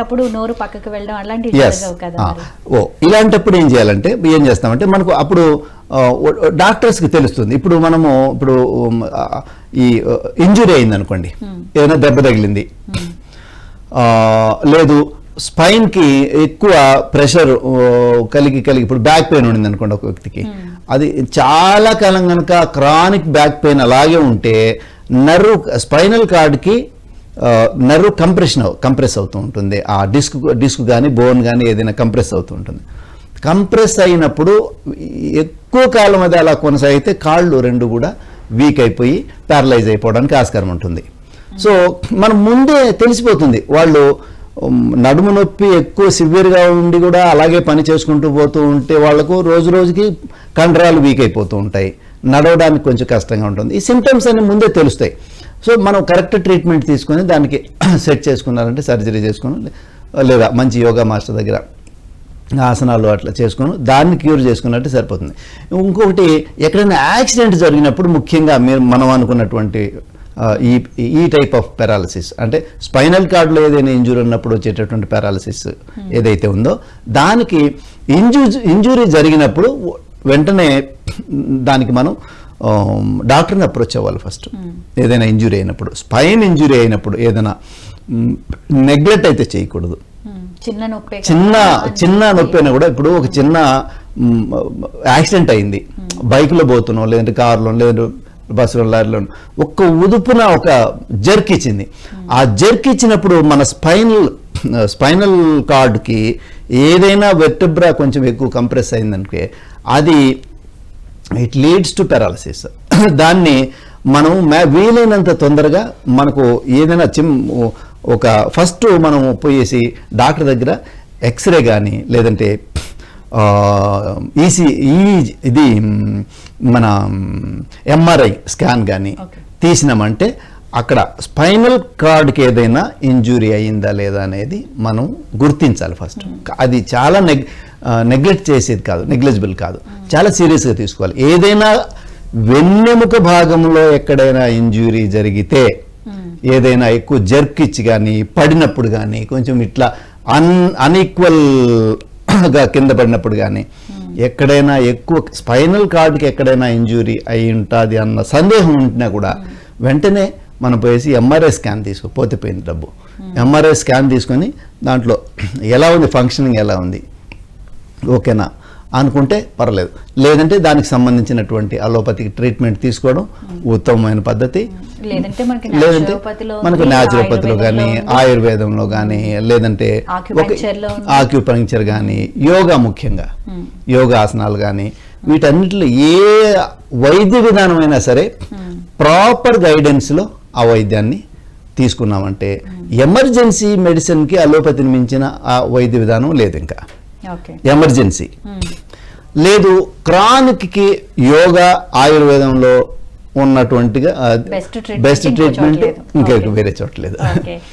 అలాంటప్పుడు నోరు పక్కకు వెళ్ళడం అలాంటివి కదా. ఓ ఇలాంటప్పుడు ఏం చేయాలంటే ఏం చేస్తామంటే మనకు అప్పుడు డాక్టర్స్కి తెలుస్తుంది. ఇప్పుడు మనము ఇప్పుడు ఈ ఇంజురీ అయింది అనుకోండి ఏదైనా దెబ్బ తగిలింది. ఆ, లేదు స్పైన్కి ఎక్కువ ప్రెషర్ కలిగి కలిగి ఇప్పుడు బ్యాక్ పెయిన్ ఉండింది అనుకోండి ఒక వ్యక్తికి. అది చాలా కాలం కనుక క్రానిక్ బ్యాక్ పెయిన్ అలాగే ఉంటే నర్వ్ స్పైనల్ కార్డ్కి నర్వ్ కంప్రెషన్ కంప్రెస్ అవుతూ ఉంటుంది. ఆ డిస్క్ డిస్క్ కానీ బోన్ కానీ ఏదైనా కంప్రెస్ అవుతూ ఉంటుంది. కంప్రెస్ అయినప్పుడు ఎక్కువ కాలం అది అలా కొనసాగితే కాళ్ళు రెండు కూడా వీక్ అయిపోయి ప్యారలైజ్ అయిపోవడానికి ఆస్కారం ఉంటుంది. సో మనం ముందే తెలిసిపోతుంది. వాళ్ళు నడుము నొప్పి ఎక్కువ సివియర్గా ఉండి కూడా అలాగే పని చేసుకుంటూ పోతూ ఉంటే వాళ్ళకు రోజు రోజుకి కండరాలు వీక్ అయిపోతూ ఉంటాయి. నడవడానికి కొంచెం కష్టంగా ఉంటుంది. ఈ సిమ్టమ్స్ అన్ని ముందే తెలుస్తాయి. సో మనం కరెక్ట్ ట్రీట్మెంట్ తీసుకొని దానికి సెట్ చేసుకున్నారంటే సర్జరీ చేసుకుని లేదా మంచి యోగా మాస్టర్ దగ్గర ఆసనాలు అట్లా చేసుకుని దాన్ని క్యూర్ చేసుకున్నట్టు సరిపోతుంది. ఇంకొకటి ఎక్కడైనా యాక్సిడెంట్ జరిగినప్పుడు ముఖ్యంగా మీరు మనం అనుకున్నటువంటి ఈ ఈ టైప్ ఆఫ్ పారాలసిస్ అంటే స్పైనల్ కార్డ్లో ఏదైనా ఇంజురీ ఉన్నప్పుడు వచ్చేటటువంటి పారాలసిస్ ఏదైతే ఉందో దానికి ఇంజు ఇంజురీ జరిగినప్పుడు వెంటనే దానికి మనం డాక్టర్ని అప్రోచ్ అవ్వాలి ఫస్ట్ ఏదైనా ఇంజురీ అయినప్పుడు స్పైన్ ఇంజురీ అయినప్పుడు ఏదైనా నెగ్లెక్ట్ అయితే చేయకూడదు. ఉమ్, చిన్న నొప్పే చిన్న చిన్న. నొప్పి అయినా కూడా ఇప్పుడు ఒక చిన్న యాక్సిడెంట్ అయింది. బైక్లో పోతున్నాం లేదంటే కారులో లేదంటే బస్సులో లారీలో ఒక్క ఉదుపున ఒక జర్క్ ఇచ్చింది. ఆ జర్క్ ఇచ్చినప్పుడు మన స్పైనల్ స్పైనల్ కార్డ్కి ఏదైనా వెర్టబ్రా కొంచెం ఎక్కువ కంప్రెస్ అయిందనుకే అది ఇట్ లీడ్స్ టు పారాలసిస్ దాన్ని మనం మే- వీలైనంత తొందరగా మనకు ఏదైనా చిమ్ ఒక ఫస్ట్ మనం పోయేసి డాక్టర్ దగ్గర ఎక్స్రే కానీ లేదంటే ఈసీ ఈ ఇది మన ఎంఆర్ఐ స్కాన్ కానీ. తీసినామంటే అక్కడ స్పైనల్ కార్డ్కి ఏదైనా ఇంజురీ అయ్యిందా లేదా అనేది మనం గుర్తించాలి ఫస్ట్. అది చాలా నెగ్ నెగ్లెక్ట్ చేసేది కాదు నెగ్లెజిబుల్ కాదు. చాలా సీరియస్గా తీసుకోవాలి. ఏదైనా వెన్నెముక భాగంలో ఎక్కడైనా ఇంజురీ జరిగితే ఏదైనా ఎక్కువ జర్క్ ఇచ్చి కానీ పడినప్పుడు కానీ కొంచెం ఇట్లా అన్ అన్ఈక్వల్గా కింద పడినప్పుడు కానీ ఎక్కడైనా ఎక్కువ స్పైనల్ కార్డ్కి ఎక్కడైనా ఇంజురీ అయి ఉంటుంది అన్న సందేహం ఉంటున్నా కూడా వెంటనే మనం పోయేసి ఎంఆర్ఐ స్కాన్ తీసుకో పోతే పోయింది డబ్బు. ఎంఆర్ఐ స్కాన్ తీసుకొని దాంట్లో ఎలా ఉంది ఫంక్షనింగ్ ఎలా ఉంది? ఓకేనా అనుకుంటే పర్లేదు. లేదంటే దానికి సంబంధించినటువంటి అలోపతికి ట్రీట్మెంట్ తీసుకోవడం ఉత్తమమైన పద్ధతి. లేదంటే మనకి లేదంటే న్యాచురోపతిలో కానీ ఆయుర్వేదంలో కానీ లేదంటే Acupuncture లో ఉంది. ఆక్యుపంక్చర్ కానీ యోగా ముఖ్యంగా. యోగా ఆసనాలు కానీ వీటన్నిటిలో ఏ వైద్య విధానమైనా సరే ప్రాపర్ గైడెన్స్లో ఆ వైద్యాన్ని తీసుకున్నామంటే ఎమర్జెన్సీ మెడిసిన్కి అలోపతిని మించిన ఆ వైద్య విధానం లేదు ఇంకా. ఎమర్జెన్సీ. ఉమ్, లేదు క్రానిక్కి యోగా ఆయుర్వేదంలో ఉన్నటువంటిగా బెస్ట్ ట్రీట్మెంట్. ఇంకా. వేరే చోట లేదు.